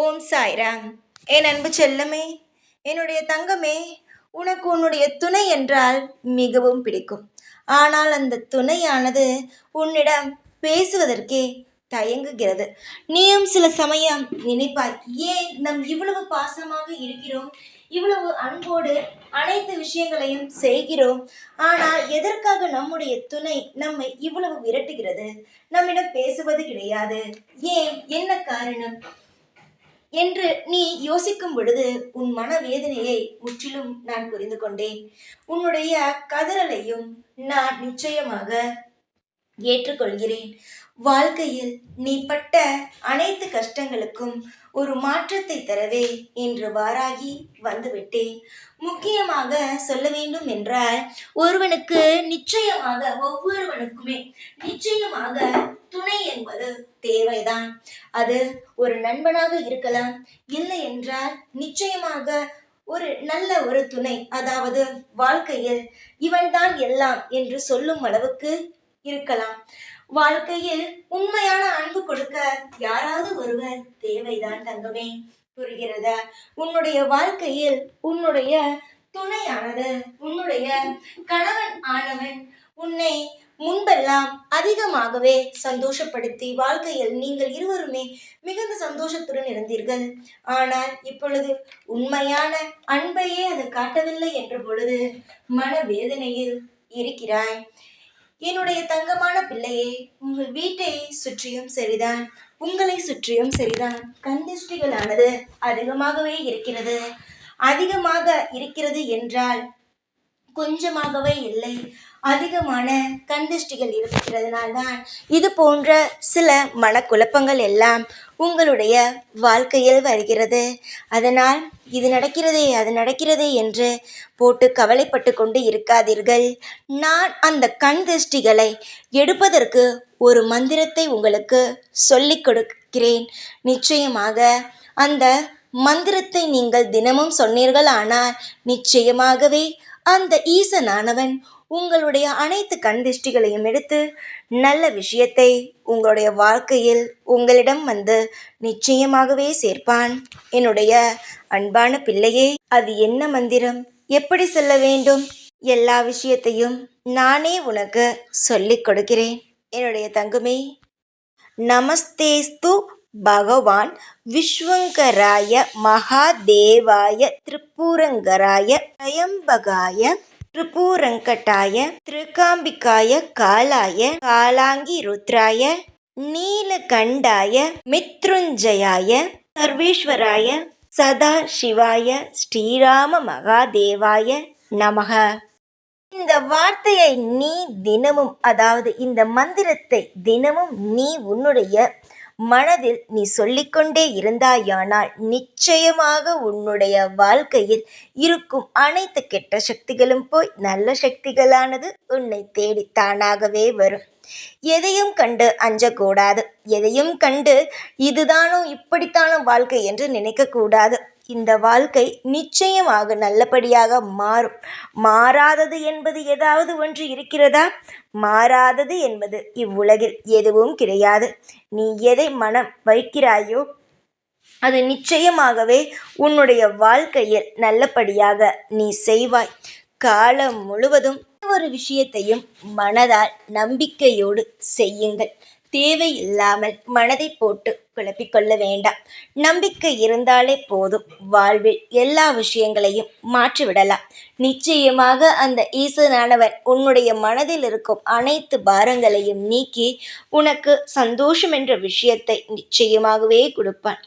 ஓம் சாய்ராம். என் அன்பு செல்லமே என்னுடைய தங்கமே உனக்கு உன்னுடைய துணை என்றால் மிகவும் பிடிக்கும். ஆனால் அந்த துணையானது உன்னிடம் பேசுவதற்கே தயங்குகிறது. நீயும் சில சமயம் நினைப்பாய் ஏன் நம் இவ்வளவு பாசமாக இருக்கிறோம்? இவ்வளவு அன்போடு அனைத்து விஷயங்களையும் செய்கிறோம். ஆனால் எதற்காக நம்முடைய துணை நம்மை இவ்வளவு விரட்டுகிறது? நம்மிடம் பேசுவது கிடையாது. ஏன்? என்ன காரணம்? என்று நீ யோசிக்கும் பொழுது உன் மனவேதனையை முற்றிலும் நான் புரிந்து கொண்டேன். உன்னுடைய கதறலையும் நான் நிச்சயமாக ஏற்றுக்கொள்கிறேன். வாழ்க்கையில் நீ பட்ட அனைத்து கஷ்டங்களுக்கும் ஒரு மாற்றத்தை தரவே இன்று வாராகி வந்துவிட்டேன். முக்கியமாக சொல்ல வேண்டும் என்றால் ஒருவனுக்கு நிச்சயமாக ஒவ்வொருவனுக்குமே நிச்சயமாக துணை என்பது தேவைதான். அது ஒரு நண்பனாக இருக்கலாம் இல்லை என்றால் நிச்சயமாக ஒரு நல்ல ஒரு துணை அதாவது வாழ்க்கையில் இவன்தான் எல்லாம் என்று சொல்லும் அளவுக்கு இருக்கலாம். வாழ்க்கையில் உண்மையான அன்பு கொடுக்க யாராவது ஒருவர் தேவைதான் தங்கமே புரிகிறதா? உன்னுடைய வாழ்க்கையில் உன்னுடைய துணையானது உன்னுடைய கணவன் ஆனவன் உன்னை முன்பெல்லாம் அதிகமாகவே சந்தோஷப்படுத்தி வாழ்க்கையில் நீங்கள் இருவருமே மிகுந்த சந்தோஷத்துடன் இருந்தீர்கள். ஆனால் இப்பொழுது உண்மையான அன்பையே அது காட்டவில்லை என்ற பொழுது மனவேதனையில் இருக்கிறாய். என்னுடைய தங்கமான பிள்ளையே உங்கள் வீட்டை சுற்றியும் சரிதான் உங்களை சுற்றியும் சரிதான். கந்திஷ்டிகளானது அதிகமாகவே இருக்கிறது. அதிகமாக இருக்கிறது என்றால் கொஞ்சமாகவே இல்லை. அதிகமான கண்திஷ்டிகள் இருக்கிறதுனால்தான் இது போன்ற சில மனக்குழப்பங்கள் எல்லாம் உங்களுடைய வாழ்க்கையில் வருகிறது. அதனால் இது நடக்கிறதே அது நடக்கிறதே என்று போட்டு கவலைப்பட்டு கொண்டு இருக்காதீர்கள். நான் அந்த கண் திருஷ்டிகளை எடுப்பதற்கு ஒரு மந்திரத்தை உங்களுக்கு சொல்லிக் கொடுக்கிறேன். நிச்சயமாக அந்த மந்திரத்தை நீங்கள் தினமும் சொன்னீர்கள். ஆனால் நிச்சயமாகவே அந்த ஈசனானவன் உங்களுடைய அனைத்து கண் திருஷ்டிகளையும் எடுத்து நல்ல விஷயத்தை உங்களுடைய வாழ்க்கையில் உங்களிடம் வந்து நிச்சயமாகவே சேர்ப்பான். என்னுடைய அன்பான பிள்ளையே அது என்ன மந்திரம்? எப்படி சொல்ல வேண்டும்? எல்லா விஷயத்தையும் நானே உனக்கு சொல்லிக் கொடுக்கிறேன். என்னுடைய தங்குமே நமஸ்தேஸ்து பகவான் விஸ்வங்கராய மகாதேவாய திரிபுரங்கராய த்ரயம்பகாய திரிபுரங்கட்டாய திருக்காம்பிகாய காலாய காலாங்கி ருத்ராய நீலகண்டாய மித்ருஞ்சயாய சர்வேஸ்வராய சதா சிவாய ஸ்ரீராம மகாதேவாய நமக. இந்த வார்த்தையை நீ தினமும் அதாவது இந்த மந்திரத்தை தினமும் நீ உன்னுடைய மனதில் நீ சொல்லிக்கொண்டே இருந்தாயானால் நிச்சயமாக உன்னுடைய வாழ்க்கையில் இருக்கும் அனைத்து கெட்ட சக்திகளும் போய் நல்ல சக்திகளானது உன்னை தேடி தானாகவே வரும். எதையும் கண்டு அஞ்சக்கூடாது. எதையும் கண்டு இதுதானோ இப்படித்தானோ வாழ்க்கை என்று நினைக்கக்கூடாது. இந்த வாழ்க்கை நிச்சயமாக நல்லபடியாக மாறும். மாறாதது என்பது ஏதாவது ஒன்று இருக்கிறதா? மாறாதது என்பது இவ்வுலகில் எதுவும் கிடையாது. நீ எதை மனம் வைக்கிறாயோ அது நிச்சயமாகவே உன்னுடைய வாழ்க்கையில் நல்லபடியாக நீ செய்வாய். காலம் முழுவதும் ஒரு விஷயத்தையும் மனதால் நம்பிக்கையோடு செய்யுங்கள். தேவையில்லாமல் மனதை போட்டு குழப்பிக்கொள்ள வேண்டாம். நம்பிக்கை இருந்தாலே போதும். வாழ்வில் எல்லா விஷயங்களையும் மாற்றிவிடலாம் நிச்சயமாக அந்த ஈசனானவர் உன்னுடைய மனதில் இருக்கும் அனைத்து பாரங்களையும் நீக்கி உனக்கு சந்தோஷம் என்ற விஷயத்தை நிச்சயமாகவே கொடுப்பான்.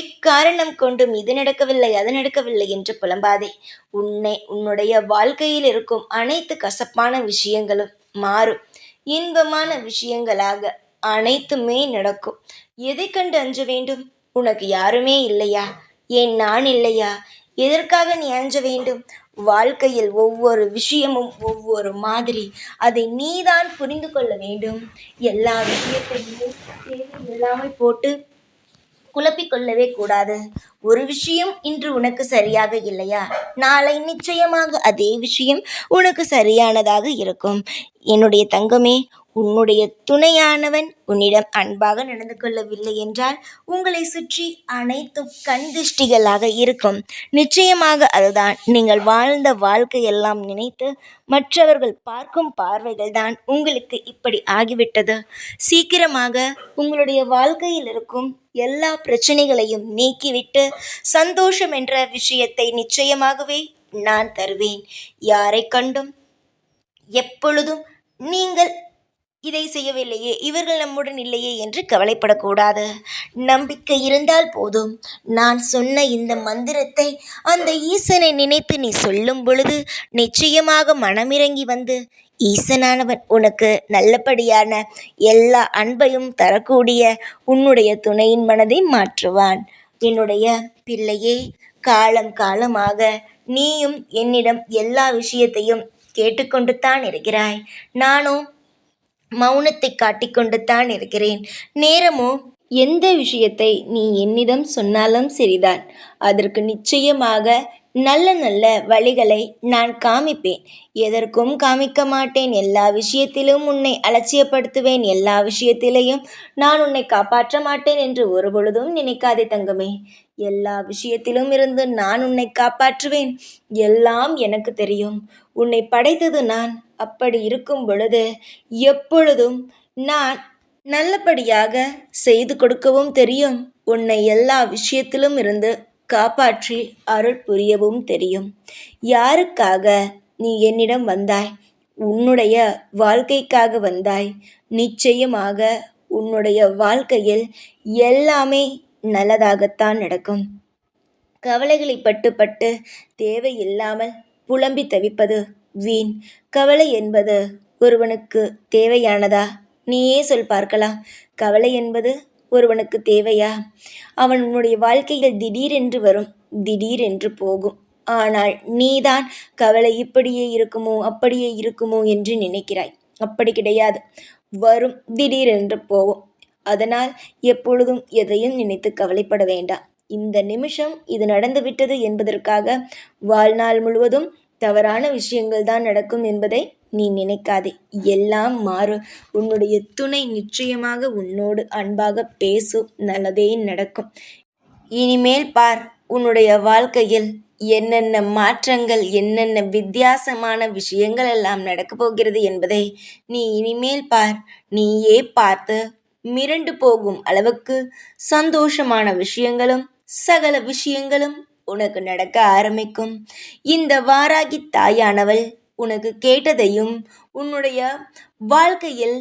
எக்காரணம் கொண்டும் இது நடக்கவில்லை அது நடக்கவில்லை என்று புலம்பாதே. உன்னை உன்னுடைய வாழ்க்கையில் இருக்கும் அனைத்து கசப்பான விஷயங்களும் மாறும். இன்பமான விஷயங்களாக அனைத்துமே நடக்கும். எதை கண்டு அஞ்ச வேண்டும்? உனக்கு யாருமே இல்லையா? ஏன் நான் இல்லையா? எதற்காக நீ அஞ்ச வேண்டும்? வாழ்க்கையில் ஒவ்வொரு விஷயமும் ஒவ்வொரு மாதிரி. அதை நீதான் புரிந்து கொள்ள வேண்டும். எல்லா விஷயத்தையும் தேவையில்லாமல் போட்டு குழப்பிக்கொள்ளவே கூடாது. ஒரு விஷயம் இன்று உனக்கு சரியாக இல்லையா? நாளை நிச்சயமாக அதே விஷயம் உனக்கு சரியானதாக இருக்கும். என்னுடைய தங்கமே உன்னுடைய துணையானவன் உன்னிடம் அன்பாக நடந்து கொள்ளவில்லை என்றால் உங்களை சுற்றி அனைத்தும் கண்திஷ்டிகளாக இருக்கும். நிச்சயமாக அதுதான் நீங்கள் வாழ்ந்த வாழ்க்கையெல்லாம் நினைத்து மற்றவர்கள் பார்க்கும் பார்வைகள் தான் உங்களுக்கு இப்படி ஆகிவிட்டது. சீக்கிரமாக உங்களுடைய வாழ்க்கையில் இருக்கும் எல்லா பிரச்சனைகளையும் நீக்கிவிட்டு சந்தோஷம் என்ற விஷயத்தை நிச்சயமாகவே நான் தருவேன். யாரை கண்டும் எப்பொழுதும் நீங்கள் இதை செய்யவில்லையே இவர்கள் நம்முடன் இல்லையே என்று கவலைப்படக்கூடாது. நம்பிக்கை இருந்தால் போதும். நான் சொன்ன இந்த மந்திரத்தை அந்த ஈசனை நினைத்து நீ சொல்லும் பொழுது நிச்சயமாக மனமிறங்கி வந்து ஈசனானவன் உனக்கு நல்லபடியான எல்லா அன்பையும் தரக்கூடிய உன்னுடைய துணையின் மனதை மாற்றுவான். என்னுடைய பிள்ளையே காலம் காலமாக நீயும் என்னிடம் எல்லா விஷயத்தையும் கேட்டுக்கொண்டு தான் இருக்கிறாய். நானும் மௌனத்தை காட்டிக்கொண்டு தான் இருக்கிறேன். நேரமோ? எந்த விஷயத்தை நீ என்னிடம் சொன்னாலும் சரிதான். அதற்கு நிச்சயமாக நல்ல நல்ல வழிகளை நான் காமிப்பேன். எதற்கும் காமிக்க மாட்டேன். எல்லா விஷயத்திலும் உன்னை அலட்சியப்படுத்துவேன். எல்லா விஷயத்திலையும் நான் உன்னை காப்பாற்ற மாட்டேன் என்று ஒரு பொழுதும் நினைக்காதே தங்கமே. எல்லா விஷயத்திலும் இருந்து நான் உன்னை காப்பாற்றுவேன். எல்லாம் எனக்கு தெரியும். உன்னை படைத்தது நான். அப்படி இருக்கும் பொழுது எப்பொழுதும் நான் நல்லபடியாக செய்து கொடுக்கவும் தெரியும். உன்னை எல்லா விஷயத்திலும் இருந்து காப்பாற்றி அருள் புரியவும் தெரியும். யாருக்காக நீ என்னிடம் வந்தாய்? உன்னுடைய வாழ்க்கைக்காக வந்தாய். நிச்சயமாக உன்னுடைய வாழ்க்கையில் எல்லாமே நல்லதாகத்தான் நடக்கும். கவலைகளை பட்டு பட்டு தேவையில்லாமல் புலம்பி தவிப்பது வீண். கவலை என்பது ஒருவனுக்கு தேவையானதா? நீயே சொல் பார்க்கலாம். கவலை என்பது ஒருவனுக்கு தேவையா? அவனுடைய வாழ்க்கையில் திடீரென்று வரும் திடீரென்று போகும். ஆனால் நீதான் கவலை இப்படியே இருக்குமோ அப்படியே இருக்குமோ என்று நினைக்கிறாய். அப்படி கிடையாது. வரும் திடீரென்று போகும். அதனால் எப்பொழுதும் எதையும் நினைத்து கவலைப்பட வேண்டாம். இந்த நிமிஷம் இது நடந்துவிட்டது என்பதற்காக வாழ்நாள் முழுவதும் தவறான விஷயங்கள் தான் நடக்கும் என்பதை நீ நினைக்காதே. எல்லாம் மாறும் உன்னுடைய துணை நிச்சயமாக உன்னோடு அன்பாக பேசும் நல்லதே நடக்கும். இனிமேல் பார் உன்னுடைய வாழ்க்கையில் என்னென்ன மாற்றங்கள் என்னென்ன வித்தியாசமான விஷயங்கள் எல்லாம் நடக்கப் போகிறது என்பதை நீ இனிமேல் பார். நீயே பார்த்து மிரண்டு போகும் அளவுக்கு சந்தோஷமான விஷயங்களும் சகல விஷயங்களும் உனக்கு நடக்க ஆரம்பிக்கும். இந்த வாராகி தாயானவள் உனக்கு கேட்டதையும் உன்னுடைய வாழ்க்கையில்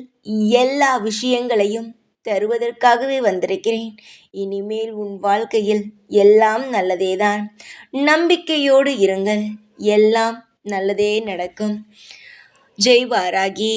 எல்லா விஷயங்களையும் தருவதற்காகவே வந்திருக்கிறேன். இனிமேல் உன் வாழ்க்கையில் எல்லாம் நல்லதேதான். நம்பிக்கையோடு இருங்கள். எல்லாம் நல்லதே நடக்கும். ஜெய் வாராகி.